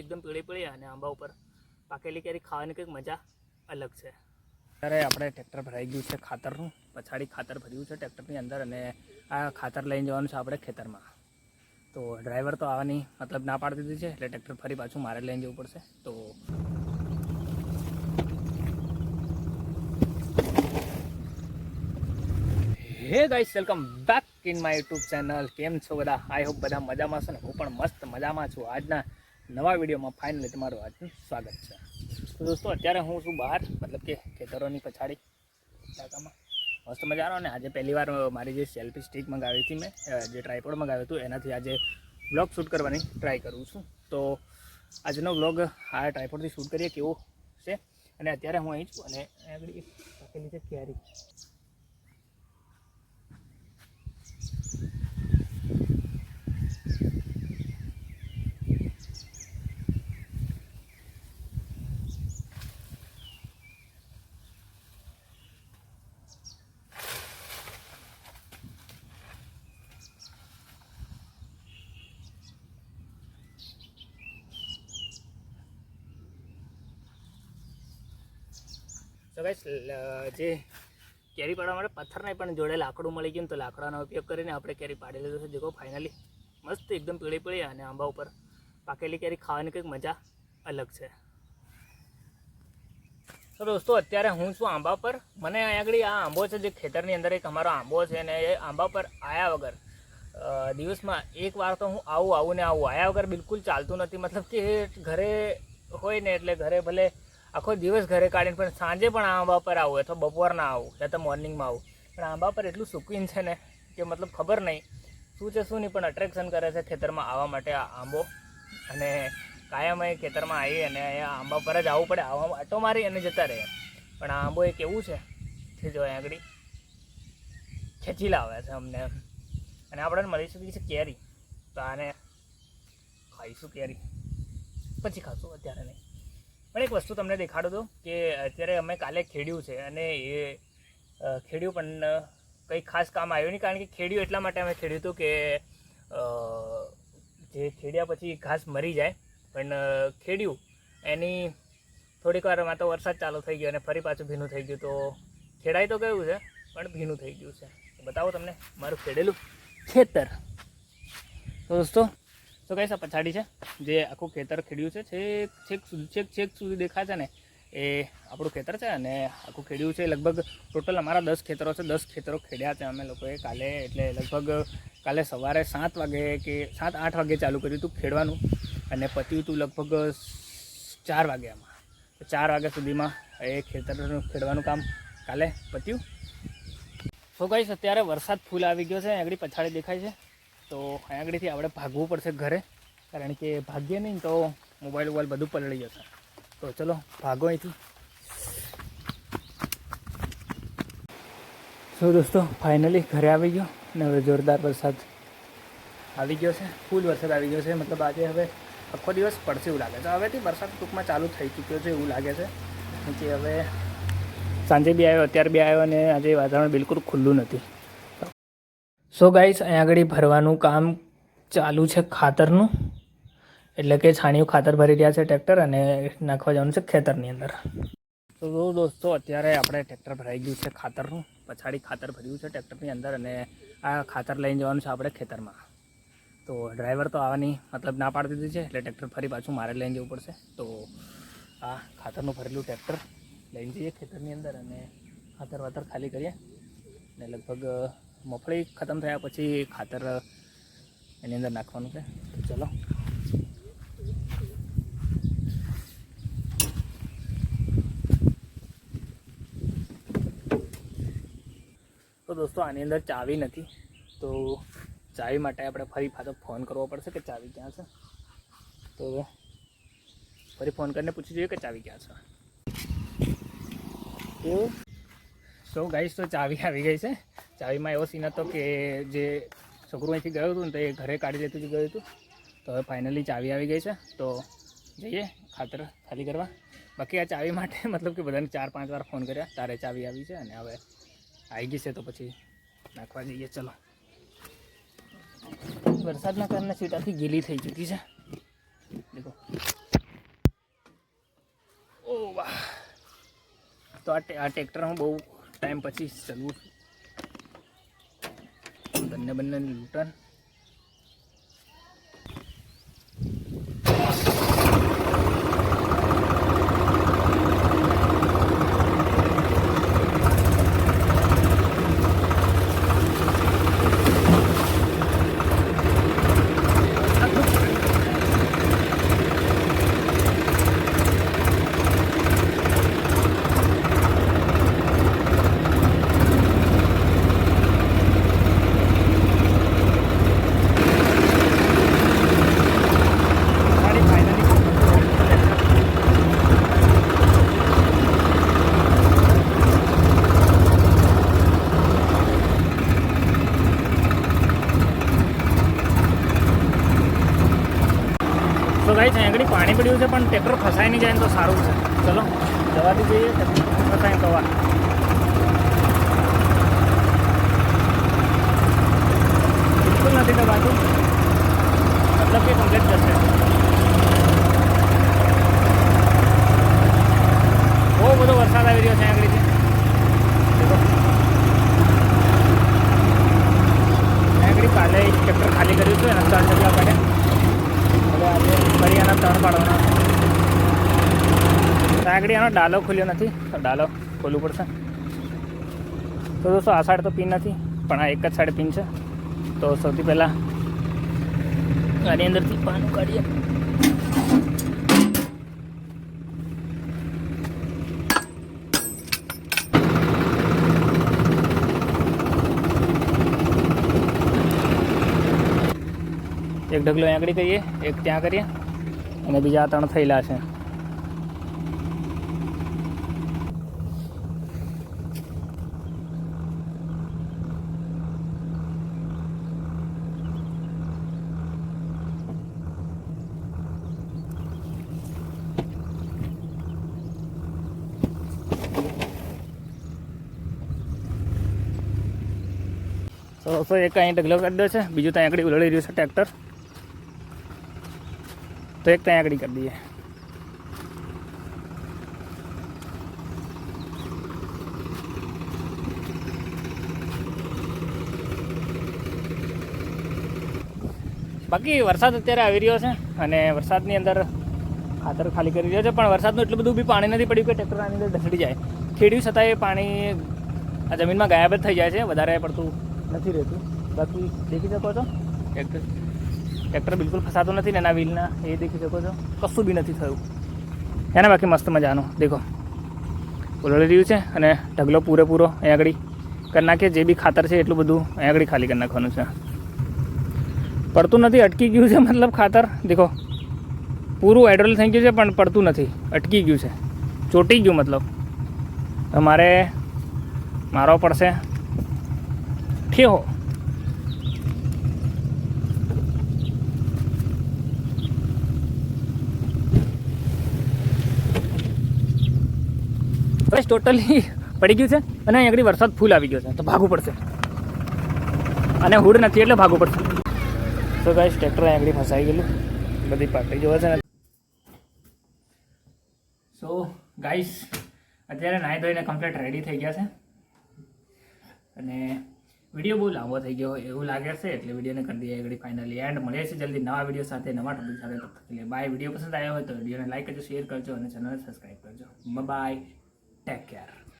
એકદમ પીળી પીળી અને આંબા ઉપર. પાકેલી કેરી ખાવાની કંઈક મજા અલગ છે. અત્યારે આપણે ટ્રેક્ટર ભરાઈ ગયું છે ખાતરનું. પછાડી ખાતર ભર્યું છે ટ્રેક્ટરની અંદર અને આ ખાતર લઈને જવાનું છે આપણે ખેતરમાં. તો ડ્રાઈવર તો આવવાની મતલબ ના પાડી દીધી છે એટલે ટ્રેક્ટર ફરી પાછું મારે લઈને જવું પડશે. તો hey guys, welcome back in my YouTube channel. કેમ છો બધા? આઈ હોપ બધા મજામાં છો ને હું પણ મસ્ત મજામાં છું. આજના નવા વિડીયોમાં ફાઇનલી તમારું આજનું સ્વાગત છે. તો દોસ્તો, અત્યારે હું છું બહાર, મતલબ કે ખેતરોની પછાડી ઇલાકામાં મસ્ત મજાનો ને આજે પહેલી વાર મારી જે સેલ્ફી સ્ટિક મંગાવી હતી મેં જે ટ્રાયપોડ મંગાવ્યું હતું, એનાથી આજે વ્લોગ શૂટ કરવાની ટ્રાય કરું છું. તો આજનો વ્લોગ આ ટ્રાયપોડથી શૂટ કરીએ, કેવો છે? અને અત્યારે હું અહીં છું અને આગળ પાકેલી છે કેરી ગાઈસ જે કેરી પાડવા માટે પથ્થર નહીં પણ જોડે લાકડું મળી ગયું તો લાકડાનો ઉપયોગ કરીને આપણે કેરી પાડી લીધું છે. જેકો ફાઇનલી મસ્ત એકદમ પીળી પીળી અને આંબા ઉપર પાકેલી કેરી ખાવાની કંઈક મજા અલગ છે. તો દોસ્તો, અત્યારે હું છું આંબા પર. મને અહીંયા આગળ આ આંબો છે જે ખેતરની અંદર એક અમારો આંબો છે અને એ આંબા પર આવ્યા વગર દિવસમાં એક વાર તો હું આવું આવું ને આવું. આવ્યા વગર બિલકુલ ચાલતું નથી. મતલબ કે ઘરે હોય ને એટલે ઘરે ભલે આખો દિવસ ઘરે કાઢીને પણ સાંજે પણ આંબા પર આવું, અથવા બપોરના આવું, યા તો મોર્નિંગમાં આવું. પણ આંબા પર એટલું સુકીન છે ને કે મતલબ ખબર નહીં શું છે, શું નહીં, પણ અટ્રેક્શન કરે છે ખેતરમાં આવવા માટે આ આંબો. અને કાયમ એ ખેતરમાં આવી અને અહીંયા આંબા પર જ આવવું પડે, આવા આટો મારી અને જતા રહે પણ આ આંબો એક એવું છે કે જો અહીંયા આગળ ખેંચી લાવે છે અમને અને આપણે મળી શકે છે કેરી. તો આને ખાઈશું કેરી. પછી ખાશું, અત્યારે નહીં. પણ એક વસ્તુ તમને દેખાડું તો કે અત્યારે અમે કાલે ખેડ્યું છે અને એ ખેડ્યું પણ કંઈ ખાસ કામ આવ્યું નહીં કારણ કે ખેડ્યું એટલા માટે અમે ખેડ્યું હતું કે જે ખેડ્યા પછી ઘાસ મરી જાય, પણ ખેડ્યું. એની થોડીક વારમાં તો વરસાદ ચાલુ થઈ ગયો અને ફરી પાછું ભીનું થઈ ગયું તો ખેડાઈ તો ગયું છે, પણ ભીનું થઈ ગયું છે. બતાવો તમને, મારું ખેડેલું ખેતર. તો દોસ્તો તો કઈ પછાડી છે, જે આખું ખેતર ખેડ્યું છે, છેક છેક સુધી, છેક છેક સુધી દેખાય છે ને, એ આપણું ખેતર છે અને આખું ખેડ્યું છે. લગભગ ટોટલ અમારા દસ ખેતરો છે, દસ ખેતરો ખેડ્યા છે અમે લોકોએ કાલે, એટલે લગભગ કાલે સવારે સાત વાગે કે સાત, આઠ વાગે ચાલુ કર્યું હતું ખેડવાનું અને પત્યું હતું લગભગ ચાર વાગ્યામાં તો ચાર વાગ્યા સુધીમાં એ ખેતરનું ખેડવાનું કામ કાલે પત્યું. તો કહીશ અત્યારે વરસાદ ફૂલ આવી ગયો છે, આગળ પછાડી દેખાય છે. તો અહીં આગળથી આપણે ભાગવું પડશે ઘરે, કારણ કે ભાગીએ નહીં તો મોબાઈલ વોબાઈલ બધું પલળી જશે. તો ચલો, ભાગો અહીંથી. સો દોસ્તો ફાઇનલી ઘરે આવી ગયો ને હવે જોરદાર વરસાદ આવી ગયો છે. ફૂલ વરસાદ આવી ગયો છે. મતલબ આજે હવે આખો દિવસ પડશે એવું લાગે છે. હવેથી વરસાદ ટૂંકમાં ચાલુ થઈ ચૂક્યો છે એવું લાગે છે. કે હવે સાંજે બી આવ્યો, અત્યારે બી આવ્યો અને આજે વાતાવરણ બિલકુલ ખુલ્લું નથી. સો ગાઈસ અહીંયા આગળ ભરવાનું કામ ચાલુ છે ખાતરનું. એટલે કે છાણિયું ખાતર ભરી રહ્યા છે ટ્રેક્ટર અને નાખવા જવાનું છે ખેતરની અંદર. તો દોસ્તો, અત્યારે આપણે ટ્રેક્ટર ભરાઈ ગયું છે ખાતરનું. પછાડી ખાતર ભર્યું છે ટ્રેક્ટરની અંદર અને આ ખાતર લઈને જવાનું છે આપણે ખેતરમાં. તો ડ્રાઈવર તો આવવાની મતલબ ના પાડી દીધી છે, એટલે ટ્રેક્ટર ફરી પાછું મારે લઈને જવું પડશે. તો આ ખાતરનું ભરેલું ટ્રેક્ટર લઈને જઈએ ખેતરની અંદર અને ખાતર વાતર ખાલી કરીએ. ને લગભગ મગફળી ખતમ થયા પછી ખાતર એની અંદર નાખવાનું છે. તો ચલો. તો દોસ્તો, આની અંદર ચાવી નથી. તો ચાવી માટે આપણે ફરી પાછો ફોન કરવો પડશે કે ચાવી ક્યાં છે? તો ફરી ફોન કરીને પૂછી જોઈએ કે ચાવી ક્યાં છે. એવું? સો ગાઈશ તો ચાવી આવી ગઈ છે. ચાવીમાં એવો સીન હતો કે જે છોકરું અહીંથી ગયું હતું ને તો એ ઘરે કાઢી લેતું જ ગયું હતું. તો હવે ફાઇનલી ચાવી આવી ગઈ છે. તો જઈએ ખાતર ખાલી કરવા. બાકી આ ચાવી માટે મતલબ કે બધાને ચાર પાંચ વાર ફોન કર્યા, તારે ચાવી આવી છે અને હવે આવી ગઈ છે તો પછી નાખવા જઈએ. ચલો. વરસાદના કારણે સીટ ગીલી થઈ ચૂકી છે. દેખો. ઓ વાહ. તો આ આ ટ્રેક્ટર હું બહુ ટાઈમ પછી ચલવું બંને બંને બંને તો ગાઈ છે આગળ પાણી પડ્યું છે, પણ ટ્રેક્ટર ફસાઈ નહીં જાય તો સારું છે. ચલો, જવાથી જઈએ ફસાય તો વા બિલકુલ નથી દબાતું મતલબ કે કમ્પ્લીટ જશે બહુ બધો વરસાદ આવી રહ્યો છે આગળથી દેખો આગળ કાલે એક ટ્રેક્ટર ખાલી કર્યું હતું એના ત્રણ ડગલા પડે હવે આજે ફરી એના ત્રણ પાડવાના આગળ ડાલો ખુલ્યો નથી. તો ડાલો ખોલવું પડશે. તો દોસ્તો, આ સાઈડ તો પિન નથી, પણ આ એક જ સાઈડ પિન છે. તો સૌથી પહેલાં આની અંદરથી પાનું કાઢીએ એક ઢગલો આગળ કરીએ, એક ત્યાં કરીએ, અને બીજા ત્રણ થયેલા છે. તો તો એક અહીં ઢગલો કરી દો છે. બીજું ત્યાં આગળ ઉલળી રહ્યું છે ટ્રેક્ટર તો એક ત્યાં આગળ કરી દઈએ. બાકી વરસાદ અત્યારે આવી રહ્યો છે અને વરસાદની અંદર ખાતર ખાલી કરી રહ્યો છે, પણ વરસાદનું એટલું બધું બી પાણી નથી પડ્યું કે ટ્રેક્ટર આની અંદર ઢસડી જાય. ખેડ્યું છતાં એ પાણી આ જમીનમાં ગાયબ જ થઈ જાય છે, વધારે પડતું નથી રહેતું. બાકી દેખી શકો છો? ટ્રેક્ટર ટ્રેક્ટર બિલકુલ ફસાતું નથી ને એના વ્હીલના એ દેખી શકો છો. કશું બી નથી થયું. એના બાકી મસ્ત મજાનું. દેખો. ઉલળી રહ્યું છે અને ઢગલો પૂરેપૂરો અહીં આગળ કરી નાખીએ જે બી ખાતર છે એટલું બધું અહીં આગળ ખાલી કરી નાખવાનું છે. પડતું નથી, અટકી ગયું છે મતલબ ખાતર. દેખો. પૂરું હાઇડ્રોલ થઈ ગયું છે, પણ પડતું નથી. અટકી ગયું છે. ચોટી ગયું મતલબ. મારે મારવો પડશે. ઠેહો બસ ટોટલી પડી ગયું છે અને અહીં આગળ વરસાદ ફૂલ આવી ગયો છે, તો ભાગવું પડશે. અને હુડ નથી એટલે ભાગવું પડશે. તો ગાઈસ ટ્રેક્ટર અહીં આગળ ફસાઈ ગયેલું. બધી પાટી જોવા છે સો ગાઈસ અત્યારે નાહી ધોઈને કમ્પ્લીટ રેડી થઈ ગયા છે. અને વીડિયો બહુ લાંબો થઈ ગયો એવું લાગે છે, એટલે વિડીયોને કરી દઈએ. આગળ ફાઇનલી એન્ડ મળે છે જલ્દી નવા વીડિયો સાથે, નવા ટોપિક સાથે. લીએ બાય વીડિયો પસંદ આવ્યો હોય તો વિડીયોને લાઈક કરજો શેર કરજો અને ચેનલને સબસ્ક્રાઈબ કરજો. Bye take care